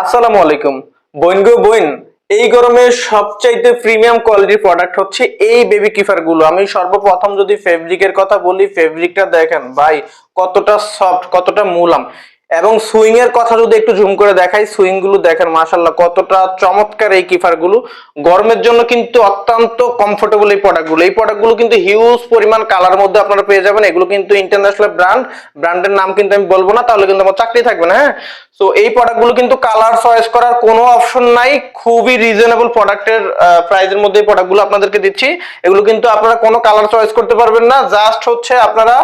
আসসালামু আলাইকুম। বইন গো বইন এই গরমে সবচাইতে প্রিমিয়াম কোয়ালিটির প্রোডাক্ট হচ্ছে এই বেবি কিফারগুলো। আমি সর্বপ্রথম যদি ফেব্রিকের কথা বলি ফেব্রিকটা দেখেন ভাই, কতটা সফট কতটা মুলাম। এবং সুইং এর কথা যদি একটু জুম করে দেখাই সুইংগুলো দেখেন মাশাল্লাহ কতটা চমৎকার এই কিফারগুলো। গরমের জন্য কিন্তু অত্যন্ত কমফোর্টেবল এই প্রোডাক্টগুলো। এই প্রোডাক্টগুলো কিন্তু হিউজ পরিমাণ কালার মধ্যে আপনারা পেয়ে যাবেন। এগুলো কিন্তু ইন্টারন্যাশনাল ব্র্যান্ড ব্র্যান্ডের নাম কিন্তু আমি বলব না, তাহলে কিন্তু আমার চাকরি থাকবে না হ্যাঁ? সো এই প্রোডাক্টগুলো কিন্তু কালার চয়েস করার কোনো অপশন নাই। খুবই রিজনেবল প্রোডাক্টের প্রাইজের মধ্যে এই প্রোডাক্টগুলো আপনাদেরকে দিচ্ছি। এগুলো কিন্তু আপনারা কোনো কালার চয়েস করতে পারবেন না। জাস্ট হচ্ছে আপনারা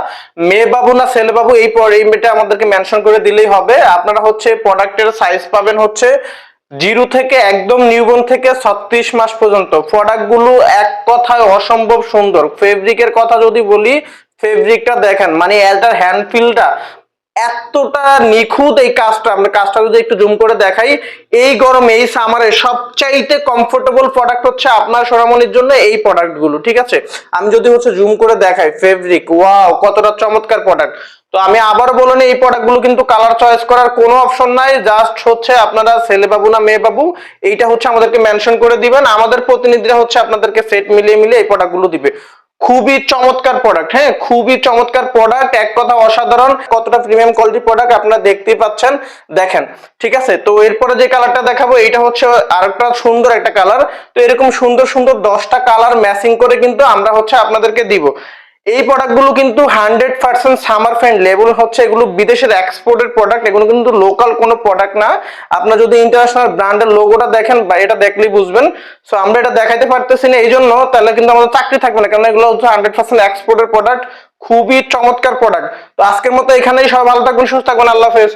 মেয়ে বাবু না ছেলে বাবু এই এই মেয়েটা আমাদেরকে মেনশন করে দিলেই হবে। আপনারা হচ্ছে প্রোডাক্টের সাইজ পাবেন হচ্ছে জিরো থেকে একদম নিউবর্ন থেকে ছত্রিশ মাস পর্যন্ত। প্রোডাক্টগুলো এক কথায় অসম্ভব সুন্দর। ফেব্রিকের কথা যদি বলি ফেব্রিকটা দেখেন মানে এটার হ্যান্ড ফিলটা এতটা নিখুঁত এই কাজটা। আমরা কাজটা যদি একটু জুম করে দেখাই, এই গরমে, এই সামারে সবচাইতে কমফোর্টেবল প্রোডাক্ট হচ্ছে আপনার সোনামণির জন্য এই প্রোডাক্টগুলো ঠিক আছে? আমি যদি হচ্ছে জুম করে দেখাই ফেব্রিক ওয়াও কতটা চমৎকার প্রোডাক্ট তো আমি আবার বলে নিই, এই প্রোডাক্টগুলো কিন্তু কালার চয়েস করার কোনো অপশন নাই জাস্ট হচ্ছে আপনারা ছেলে বাবু না মেয়ে বাবু, এইটা হচ্ছে আমাদেরকে মেনশন করে দিবেন। আমাদের প্রতিনিধিরা হচ্ছে আপনাদেরকে সেট মিলিয়ে মিলিয়ে এই প্রোডাক্টগুলো দিবে। খুবই চমৎকার প্রোডাক্ট হ্যাঁ? খুবই চমৎকার প্রোডাক্ট এক কথা অসাধারণ। কতটা প্রিমিয়াম কোয়ালিটি প্রোডাক্ট আপনারা দেখতেই পাচ্ছেন। দেখেন, ঠিক আছে? তো এরপরে যে কালারটা দেখাবো এটা হচ্ছে আরেকটা সুন্দর একটা কালার তো এরকম সুন্দর সুন্দর দশটা কালার ম্যাচিং করে কিন্তু আমরা হচ্ছে আপনাদেরকে দিব। এই প্রোডাক্টগুলো কিন্তু hundred percent summer friendly label হচ্ছে এগুলো বিদেশের এক্সপোর্টের প্রোডাক্ট এগুলো কিন্তু লোকাল কোনো প্রোডাক্ট না। আপনার যদি ইন্টারন্যাশনাল ব্র্যান্ডের লোগোটা দেখেন, বা এটা দেখলেই বুঝবেন। সো আমরা এটা দেখাইতে পারতেছি না এই জন্য তাহলে কিন্তু আমাদের চাকরি থাকবে না কারণ এগুলো হচ্ছে হান্ড্রেড পার্সেন্ট এক্সপোর্টের প্রোডাক্ট খুবই চমৎকার প্রোডাক্ট তো আজকের মতো এখানেই সব ভালো থাকবেন, সুস্থ থাকবেন, আল্লাহ হাফেজ।